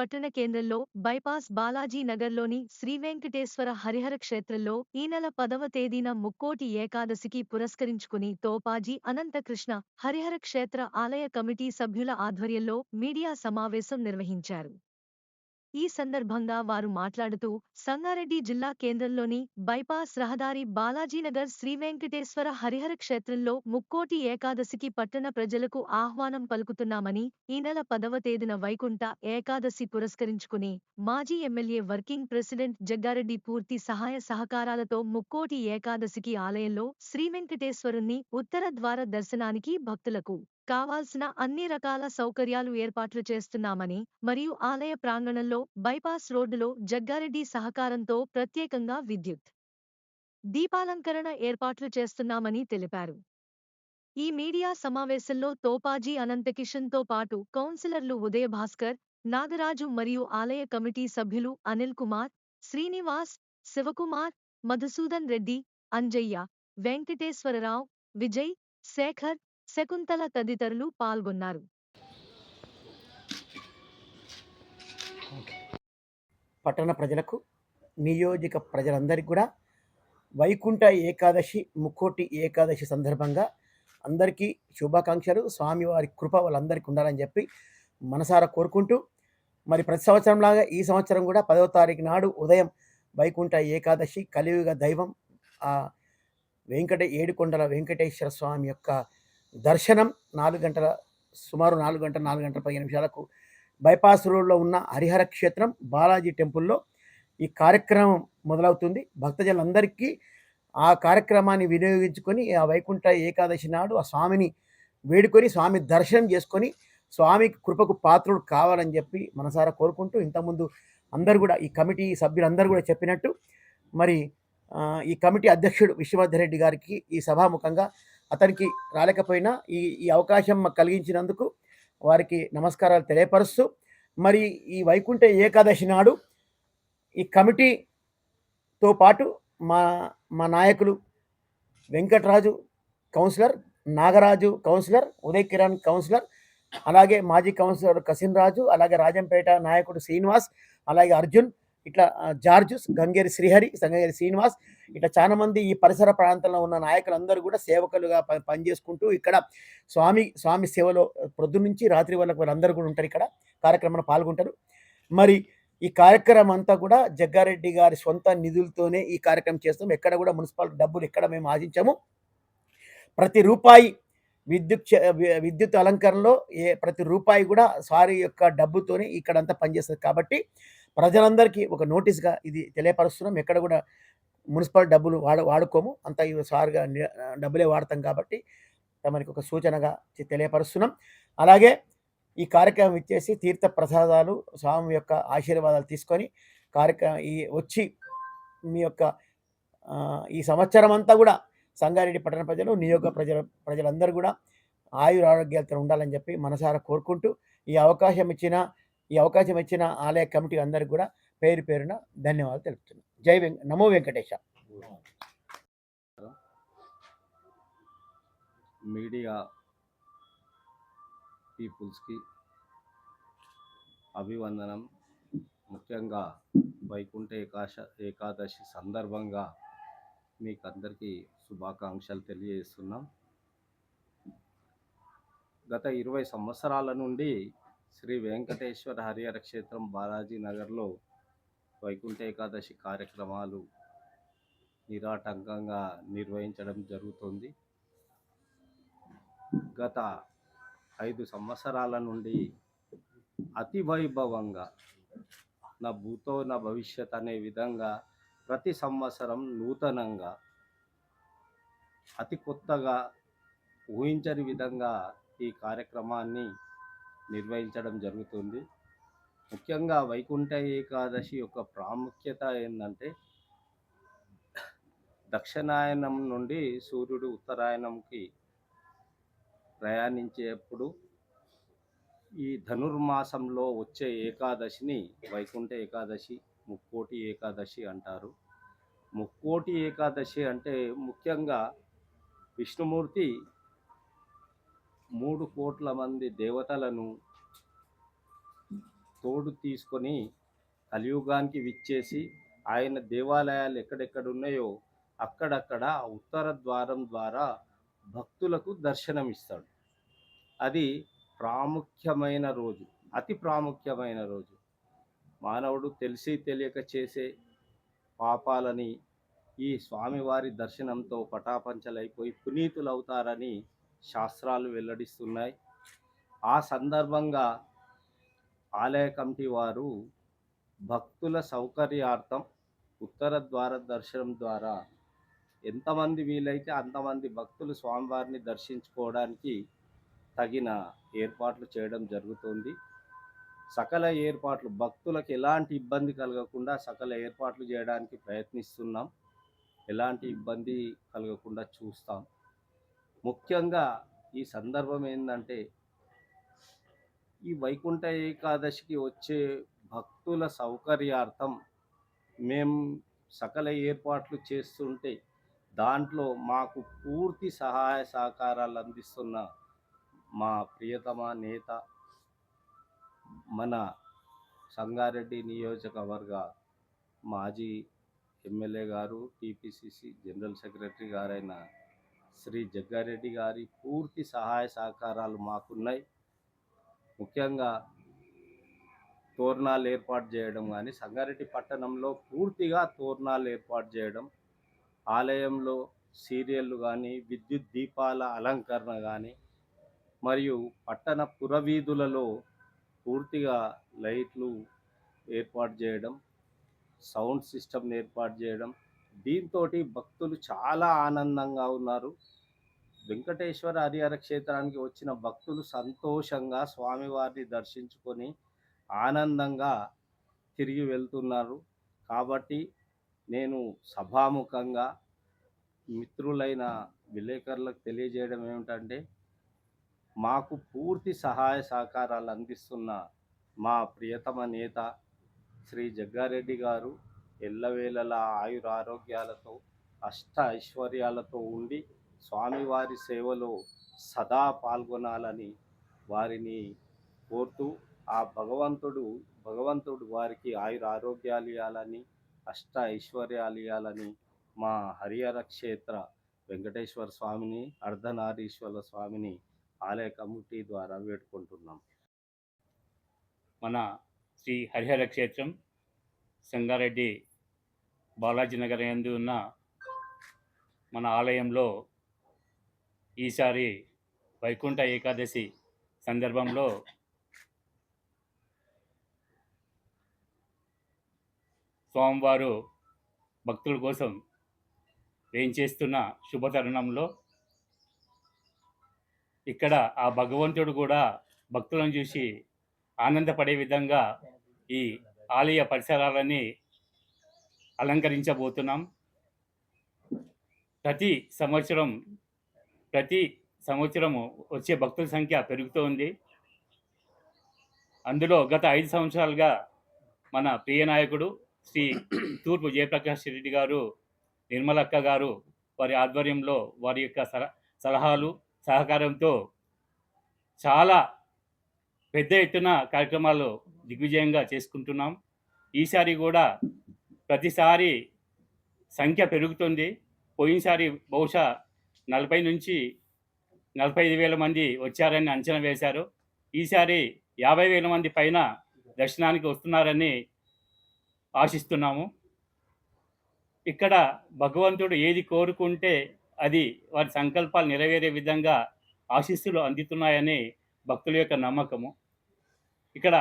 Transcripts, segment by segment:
పట్టణ కేంద్రంలో బైపాస్ బాలాజీ నగర్లోని శ్రీ వెంకటేశ్వర హరిహర క్షేత్రంలో ఈ నెల పదవ తేదీన ముక్కోటి ఏకాదశికి పురస్కరించుకుని తోపాజీ అనంతకృష్ణ హరిహర క్షేత్ర ఆలయ కమిటీ సభ్యుల ఆధ్వర్యంలో మీడియా సమావేశం నిర్వహించారు. ఈ సందర్భంగా వారు మాట్లాడుతూ సంగారెడ్డి జిల్లా కేంద్రంలోని బైపాస్ రహదారి బాలాజీనగర్ శ్రీ వెంకటేశ్వర హరిహర క్షేత్రంలో ముక్కోటి ఏకాదశికి పట్టణ ప్రజలకు ఆహ్వానం పలుకుతున్నామని ఈ నెల పదవ తేదీన వైకుంఠ ఏకాదశి పురస్కరించుకుని మాజీ ఎమ్మెల్యే వర్కింగ్ ప్రెసిడెంట్ జగ్గారెడ్డి పూర్తి సహాయ సహకారాలతో ముక్కోటి ఏకాదశికి ఆలయంలో శ్రీవెంకటేశ్వరుణ్ణి ఉత్తర ద్వార దర్శనానికి భక్తులకు కావాల్సిన అన్ని రకాల సౌకర్యాలు ఏర్పాట్లు చేస్తున్నామని మరియు ఆలయ ప్రాంగణంలో బైపాస్ రోడ్డులో జగ్గారెడ్డి సహకారంతో ప్రత్యేకంగా విద్యుత్ దీపాలంకరణ ఏర్పాట్లు చేస్తున్నామని తెలిపారు. ఈ మీడియా సమావేశంలో తోపాజీ అనంతకిషన్తో పాటు కౌన్సిలర్లు ఉదయభాస్కర్ నాగరాజు మరియు ఆలయ కమిటీ సభ్యులు అనిల్ కుమార్ శ్రీనివాస్ శివకుమార్ మధుసూదన్ రెడ్డి అంజయ్య వెంకటేశ్వరరావు విజయ్ శేఖర్ శకుంతల తదితరులు పాల్గొన్నారు. పట్టణ ప్రజలకు నియోజక ప్రజలందరికీ కూడా వైకుంఠ ఏకాదశి ముక్కోటి ఏకాదశి సందర్భంగా అందరికీ శుభాకాంక్షలు. స్వామివారి కృప వాళ్ళందరికీ ఉండాలని చెప్పి మనసారా కోరుకుంటూ మరి ప్రతి సంవత్సరంలాగా ఈ సంవత్సరం కూడా పదవ తారీఖు నాడు ఉదయం వైకుంఠ ఏకాదశి కలియుగ దైవం ఆ వెంకట ఏడుకొండల వెంకటేశ్వర స్వామి యొక్క దర్శనం నాలుగు గంటల సుమారు నాలుగు గంటల నాలుగు గంటల పదిహేను నిమిషాలకు బైపాస్ రోడ్లో ఉన్న హరిహర క్షేత్రం బాలాజీ టెంపుల్లో ఈ కార్యక్రమం మొదలవుతుంది. భక్తజనులందరికీ ఆ కార్యక్రమాన్ని వినియోగించుకొని ఆ వైకుంఠ ఏకాదశి నాడు ఆ స్వామిని వేడుకొని స్వామి దర్శనం చేసుకొని స్వామి కృపకు పాత్రుడు కావాలని చెప్పి మనసారా కోరుకుంటూ ఇంతకుముందు అందరు కూడా ఈ కమిటీ సభ్యులందరూ కూడా చెప్పినట్టు మరి ఈ కమిటీ అధ్యక్షుడు విశ్వవర్ధరెడ్డి గారికి ఈ సభాముఖంగా అతనికి రాలేకపోయినా ఈ ఈ అవకాశం మాకు కలిగించినందుకు వారికి నమస్కారాలు తెలియపరుస్తూ మరి ఈ వైకుంఠ ఏకాదశి నాడు ఈ కమిటీతో పాటు మా మా నాయకులు Venkataraju councillor Nagaraju councillor Uday Kiran councillor అలాగే మాజీ కౌన్సిలర్ కసిన్ రాజు అలాగే రాజంపేట నాయకుడు శ్రీనివాస్ అలాగే అర్జున్ ఇట్లా జార్జుస్ జార్జు గంగేరి శ్రీహరి గంగేరి శ్రీనివాస్ ఇట్లా చాలా మంది ఈ పరిసర ప్రాంతంలో ఉన్న నాయకులందరూ కూడా సేవకులుగా ప- పనిచేసుకుంటూ ఇక్కడ స్వామి స్వామి సేవలో ప్రొద్దు నుంచి రాత్రి వరకు వాళ్ళందరూ కూడా ఉంటారు ఇక్కడ కార్యక్రమంలో పాల్గొంటారు. మరి ఈ కార్యక్రమం అంతా కూడా జగ్గారెడ్డి గారి సొంత నిధులతోనే ఈ కార్యక్రమం చేస్తాం ఎక్కడ కూడా మున్సిపల్ డబ్బులు ఎక్కడ మేము ఆశించాము. ప్రతి రూపాయి విద్యుత్ విద్యుత్ అలంకరణలో ఏ ప్రతి రూపాయి కూడా సారీ యొక్క డబ్బుతోనే ఇక్కడంతా పనిచేస్తుంది కాబట్టి ప్రజలందరికీ ఒక నోటీస్గా ఇది తెలియపరుస్తున్నాం. ఎక్కడ కూడా మున్సిపల్ డబ్బులు వాడు వాడుకోము. అంతా ఈ సారుగా డబ్బులే వాడతాం కాబట్టి తమరికి ఒక సూచనగా తెలియపరుస్తున్నాం. అలాగే ఈ కార్యక్రమం ఇచ్చేసి తీర్థ ప్రసాదాలు స్వామి యొక్క ఆశీర్వాదాలు తీసుకొని కార్యక్రమం ఈ వచ్చి మీ యొక్క ఈ సంవత్సరం అంతా కూడా సంగారెడ్డి పట్టణ ప్రజలు నియోగ ప్రజల ప్రజలందరూ కూడా ఆయుర ఆరోగ్యాలతో ఉండాలని చెప్పి మనసారా కోరుకుంటూ ఈ అవకాశం ఇచ్చిన ఈ అవకాశం ఇచ్చిన ఆలయ కమిటీ అందరికి కూడా పేరు పేరున ధన్యవాదాలు తెలుపుతున్నాను జై వెంక నమో వెంకటేశ. మీడియా పీపుల్స్కి అభివందనం. ముఖ్యంగా వైకుంఠ ఏకాశ ఏకాదశి సందర్భంగా మీకు అందరికీ శుభాకాంక్షలు తెలియజేస్తున్నాం. గత ఇరవై సంవత్సరాల నుండి శ్రీ వెంకటేశ్వర హరిహర క్షేత్రం బాలాజీ నగర్లో వైకుంఠ ఏకాదశి కార్యక్రమాలు నిరాటంకంగా నిర్వహించడం జరుగుతుంది. గత ఐదు సంవత్సరాల నుండి అతి వైభవంగా నా భూతో నా భవిష్యత్ అనే విధంగా ప్రతి సంవత్సరం నూతనంగా అతి కొత్తగా ఊహించని విధంగా ఈ కార్యక్రమాన్ని నిర్వహించడం జరుగుతుంది. ముఖ్యంగా వైకుంఠ ఏకాదశి యొక్క ప్రాముఖ్యత ఏంటంటే దక్షిణాయనం నుండి సూర్యుడు ఉత్తరాయణంకి ప్రయాణించేప్పుడు ఈ ధనుర్మాసంలో వచ్చే ఏకాదశిని వైకుంఠ ఏకాదశి ముక్కోటి ఏకాదశి అంటారు. ముక్కోటి ఏకాదశి అంటే ముఖ్యంగా విష్ణుమూర్తి మూడు కోట్ల మంది దేవతలను తోడు తీసుకొని కలియుగానికి విచ్చేసి ఆయన దేవాలయాలు ఎక్కడెక్కడ ఉన్నాయో అక్కడక్కడ ఆ ఉత్తర ద్వారం ద్వారా భక్తులకు దర్శనమిస్తాడు. అది ప్రాముఖ్యమైన రోజు అతి ప్రాముఖ్యమైన రోజు. మానవుడు తెలిసి తెలియక చేసే పాపాలని ఈ స్వామివారి దర్శనంతో పటాపంచలైపోయి పునీతులవుతారని శాస్త్రాలు వెల్లడిస్తున్నాయి. ఆ సందర్భంగా ఆలయ కమిటీ వారు భక్తుల సౌకర్యార్థం ఉత్తర ద్వార దర్శనం ద్వారా ఎంతమంది వీలైతే అంతమంది భక్తులు స్వామివారిని దర్శించుకోవడానికి తగిన ఏర్పాట్లు చేయడం జరుగుతుంది. సకల ఏర్పాట్లు భక్తులకు ఎలాంటి ఇబ్బంది కలగకుండా సకల ఏర్పాట్లు చేయడానికి ప్రయత్నిస్తున్నాం. ఎలాంటి ఇబ్బంది కలగకుండా చూస్తాం. ముఖ్యంగా ఈ సందర్భం ఏంటంటే ఈ వైకుంఠ ఏకాదశికి వచ్చే భక్తుల సౌకర్యార్థం మేము సకల ఏర్పాట్లు చేస్తుంటే దాంట్లో మాకు పూర్తి సహాయ సహకారాలు అందిస్తున్న మా ప్రియతమ నేత మన సంగారెడ్డి నియోజకవర్గ మాజీ ఎమ్మెల్యే గారు టీపీసీసీ జనరల్ సెక్రటరీ గారైన శ్రీ జగ్గారెడ్డి గారి పూర్తి సహాయ సహకారాలు మాకున్నాయి. ముఖ్యంగా తోరణాలు ఏర్పాటు చేయడం కానీ సంగారెడ్డి పట్టణంలో పూర్తిగా తోరణాలు ఏర్పాటు చేయడం ఆలయంలో సీరియళ్ళు కానీ విద్యుత్ దీపాల అలంకరణ కానీ మరియు పట్టణ పురవీధులలో పూర్తిగా లైట్లు ఏర్పాటు చేయడం సౌండ్ సిస్టమ్ ఏర్పాటు చేయడం దీంతో భక్తులు చాలా ఆనందంగా ఉన్నారు. వెంకటేశ్వర హరిహర క్షేత్రానికి వచ్చిన భక్తులు సంతోషంగా స్వామివారిని దర్శించుకొని ఆనందంగా తిరిగి వెళ్తున్నారు. కాబట్టి నేను సభాముఖంగా మిత్రులైన విలేకరులకు తెలియజేయడం ఏమిటంటే మాకు పూర్తి సహాయ సహకారాలు అందిస్తున్న మా ప్రియతమ నేత శ్రీ జగ్గారెడ్డి గారు ఎల్లవేళలా ఆయుర ఆరోగ్యాలతో అష్ట ఐశ్వర్యాలతో ఉండి స్వామివారి సేవలో సదా పాల్గొనాలని వారిని కోరుతూ ఆ భగవంతుడు భగవంతుడు వారికి ఆయుర ఆరోగ్యాలు ఇవ్వాలని అష్ట ఐశ్వర్యాలు ఇవ్వాలని మా హరిహర క్షేత్ర వెంకటేశ్వర స్వామిని అర్ధనారీశ్వర స్వామిని ఆలయ కమిటీ ద్వారా వేడుకుంటున్నాం. మన శ్రీ హరిహర క్షేత్రం సంగారెడ్డి బాలాజీ నగర్ ఎందు ఉన్న మన ఆలయంలో ఈసారి వైకుంఠ ఏకాదశి సందర్భంలో స్వామివారు భక్తుల కోసం వేయించేస్తున్న శుభతరుణంలో ఇక్కడ ఆ భగవంతుడు కూడా భక్తులను చూసి ఆనందపడే విధంగా ఈ ఆలయ పరిసరాలని అలంకరించబోతున్నాం. ప్రతి సంవత్సరం ప్రతి సంవత్సరము వచ్చే భక్తుల సంఖ్య పెరుగుతోంది అందులో గత ఐదు సంవత్సరాలుగా మన ప్రియ నాయకుడు శ్రీ తూర్పు జయప్రకాష్ రెడ్డి గారు నిర్మలక్క గారు వారి ఆధ్వర్యంలో వారి యొక్క సల- సలహాలు సహకారంతో చాలా పెద్ద ఎత్తున కార్యక్రమాలు దిగ్విజయంగా చేసుకుంటున్నాం. ఈసారి కూడా ప్రతిసారి సంఖ్య పెరుగుతుంది. పోయినసారి బహుశా నలభై నుంచి నలభై ఐదు వేల మంది వచ్చారని అంచనా వేశారు. ఈసారి యాభై వేల మంది పైన దర్శనానికి వస్తున్నారని ఆశిస్తున్నాము. ఇక్కడ భగవంతుడు ఏది కోరుకుంటే అది వారి సంకల్పాలు నెరవేరే విధంగా ఆశీస్సులు అందుతున్నాయని భక్తుల యొక్క నమ్మకము. ఇక్కడ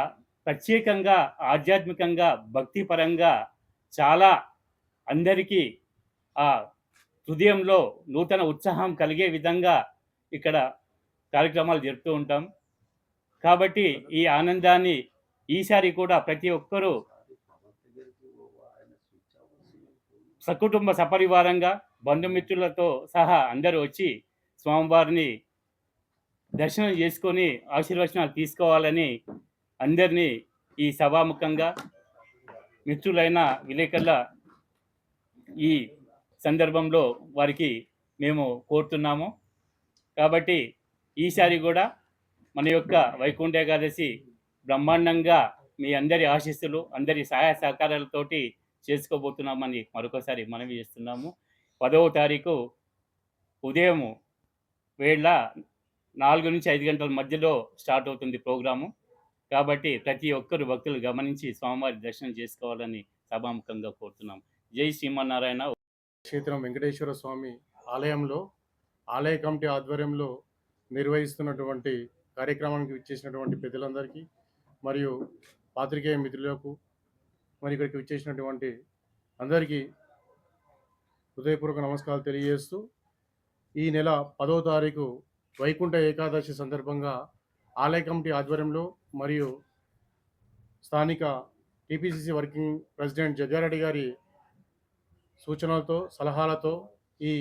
ప్రత్యేకంగా ఆధ్యాత్మికంగా భక్తిపరంగా చాలా అందరికీ ఆ హృదయంలో నూతన ఉత్సాహం కలిగే విధంగా ఇక్కడ కార్యక్రమాలు జరుపుతూ ఉంటాం. కాబట్టి ఈ ఆనందాన్ని ఈసారి కూడా ప్రతి ఒక్కరూ సకుటుంబ సపరివారంగా బంధుమిత్రులతో సహా అందరూ వచ్చి స్వామివారిని దర్శనం చేసుకొని ఆశీర్వచనాలు తీసుకోవాలని అందరినీ ఈ సభాముఖంగా మిత్రులైన విలేకరుల ఈ సందర్భంలో వారికి మేము కోరుతున్నాము. కాబట్టి ఈసారి కూడా మన యొక్క వైకుంఠ ఏకాదశి బ్రహ్మాండంగా మీ అందరి ఆశీస్సులు అందరి సహాయ సహకారాలతోటి చేసుకోబోతున్నామని మరొకసారి మనవి చేస్తున్నాము. పదవ తారీఖు ఉదయం వేళ నాలుగు నుంచి ఐదు గంటల మధ్యలో స్టార్ట్ అవుతుంది ప్రోగ్రాము. కాబట్టి ప్రతి ఒక్కరు భక్తులు గమనించి స్వామివారి దర్శనం చేసుకోవాలని సభాముఖంగా కోరుతున్నాం. జై శ్రీమన్నారాయణ. క్షేత్రం వెంకటేశ్వర స్వామి ఆలయంలో ఆలయ కమిటీ ఆధ్వర్యంలో నిర్వహిస్తున్నటువంటి కార్యక్రమానికి విచ్చేసినటువంటి పెద్దలందరికీ మరియు పాత్రికేయ మిత్రులకు మరి ఇక్కడికి విచ్చేసినటువంటి అందరికీ హృదయపూర్వక నమస్కారాలు తెలియజేస్తూ ఈ నెల పదో తారీఖు వైకుంఠ ఏకాదశి సందర్భంగా ఆలయ కమిటీ ఆధ్వర్యంలో మరియు స్థానిక టీపీసీసీ వర్కింగ్ ప్రెసిడెంట్ జగ్గారెడ్డి గారి సూచనలతో సలహాలతో ఈ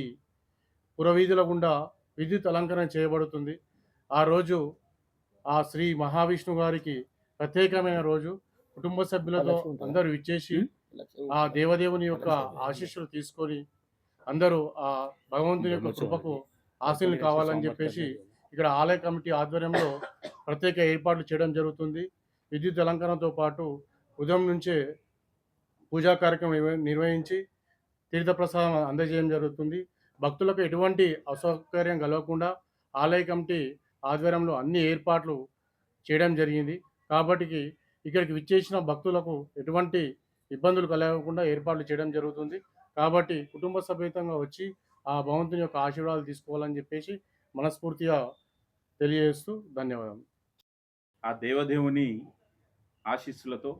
పురవీధుల గుండా విద్యుత్ అలంకరణ చేయబడుతుంది. ఆ రోజు ఆ శ్రీ మహావిష్ణు గారికి ప్రత్యేకమైన రోజు. కుటుంబ సభ్యులతో అందరూ విచ్చేసి ఆ దేవదేవుని యొక్క ఆశీస్సులు తీసుకొని అందరూ ఆ భగవంతుని యొక్క కృపకు ఆశీలు కావాలని చెప్పేసి ఇక్కడ ఆలయ కమిటీ ఆధ్వర్యంలో ప్రత్యేక ఏర్పాట్లు చేయడం జరుగుతుంది. విద్యుత్ అలంకరణతో పాటు ఉదయం నుంచే పూజా కార్యక్రమం నిర్వహించి తీర్థప్రసాదం అందజేయడం జరుగుతుంది. భక్తులకు ఎటువంటి అసౌకర్యం కలగకుండా ఆలయ కమిటీ ఆధ్వర్యంలో అన్ని ఏర్పాట్లు చేయడం జరిగింది. కాబట్టి ఇక్కడికి విచ్చేసిన భక్తులకు ఎటువంటి ఇబ్బందులు కలగకుండా ఏర్పాట్లు చేయడం జరుగుతుంది. కాబట్టి కుటుంబ సమేతంగా వచ్చి ఆ భగవంతుని యొక్క ఆశీర్వాదాలు తీసుకోవాలని చెప్పేసి మనస్ఫూర్తిగా తెలియజేస్తూ ధన్యవాదాలు ఆ దేవదేవుని ఆశీస్సులతో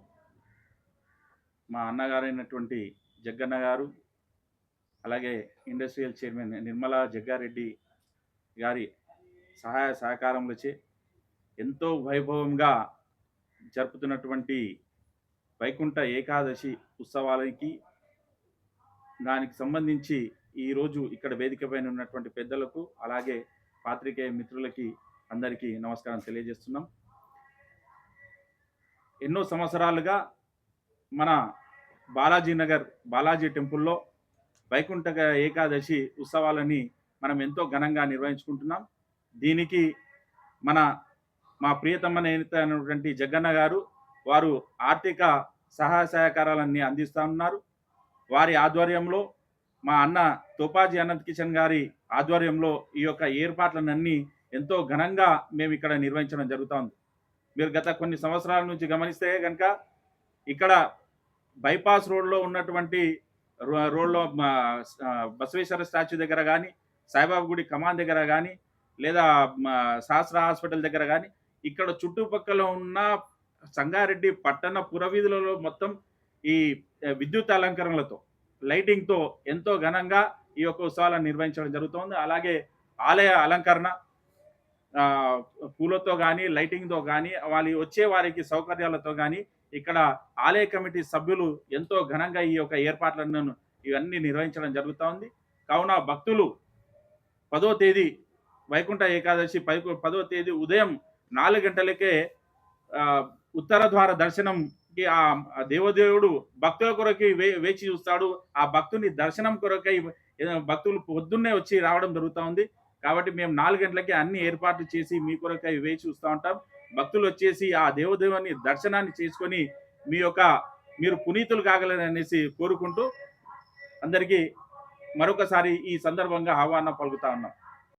మా అన్నగారైనటువంటి జగ్గన్న గారు అలాగే ఇండస్ట్రియల్ చైర్మన్ నిర్మలా జగ్గారెడ్డి గారి సహాయ సహకారములచే ఎంతో వైభవంగా జరుపుతున్నటువంటి వైకుంఠ ఏకాదశి ఉత్సవాలకి దానికి సంబంధించి ఈరోజు ఇక్కడ వేదిక పైన ఉన్నటువంటి పెద్దలకు అలాగే పాత్రికేయ మిత్రులకి అందరికీ నమస్కారం తెలియజేస్తున్నాం. ఎన్నో సంవత్సరాలుగా మన బాలాజీ నగర్ బాలాజీ టెంపుల్లో వైకుంఠ ఏకాదశి ఉత్సవాలని మనం ఎంతో ఘనంగా నిర్వహించుకుంటున్నాం. దీనికి మన మా ప్రియతమ నేత అయినటువంటి జగన్న గారు వారు ఆర్థిక సహాయ సహకారాలన్నీ అందిస్తూ ఉన్నారు. వారి ఆధ్వర్యంలో మా అన్న తోపాజీ అనంత్ కిషన్ గారి ఆధ్వర్యంలో ఈ యొక్క ఏర్పాట్లనన్నీ ఎంతో ఘనంగా మేము ఇక్కడ నిర్వహించడం జరుగుతోంది. మీరు గత కొన్ని సంవత్సరాల నుంచి గమనిస్తే కనుక ఇక్కడ బైపాస్ రోడ్లో ఉన్నటువంటి రో- రోడ్లో బసవేశ్వర స్టాచ్యూ దగ్గర కానీ సాయిబాబా గుడి కమాన్ దగ్గర కానీ లేదా సహస్ర శాస్త్ర హాస్పిటల్ దగ్గర కానీ ఇక్కడ చుట్టుపక్కల ఉన్న సంగారెడ్డి పట్టణ పురవీధులలో మొత్తం ఈ విద్యుత్ అలంకరణలతో లైటింగ్తో ఎంతో ఘనంగా ఈ యొక్క ఉత్సవాలను నిర్వహించడం జరుగుతోంది. అలాగే ఆలయ అలంకరణ పూలతో కానీ లైటింగ్తో కానీ వాళ్ళు వచ్చే వారికి సౌకర్యాలతో కానీ ఇక్కడ ఆలయ కమిటీ సభ్యులు ఎంతో ఘనంగా ఈ యొక్క ఏర్పాట్లను ఇవన్నీ నిర్వహించడం జరుగుతూ ఉంది కావున భక్తులు పదో తేదీ వైకుంఠ ఏకాదశి పై పదో తేదీ ఉదయం నాలుగు గంటలకే ఉత్తర ద్వార దర్శనంకి ఆ దేవదేవుడు భక్తుల కొరకి వే వేచి చూస్తాడు. ఆ భక్తుని దర్శనం కొరకై భక్తులు పొద్దున్నే వచ్చి రావడం జరుగుతూ ఉంది. కాబట్టి మేము నాలుగు గంటలకి అన్ని ఏర్పాట్లు చేసి మీ కొరకై వేచి చూస్తూ ఉంటాం. భక్తులు వచ్చేసి ఆ దేవదేవుని దర్శనాన్ని చేసుకొని మీ యొక్క మీరు పునీతులు కాగలని అనేసి కోరుకుంటూ అందరికీ మరొకసారి ఈ సందర్భంగా ఆహ్వానం పలుకుతా ఉన్నాం.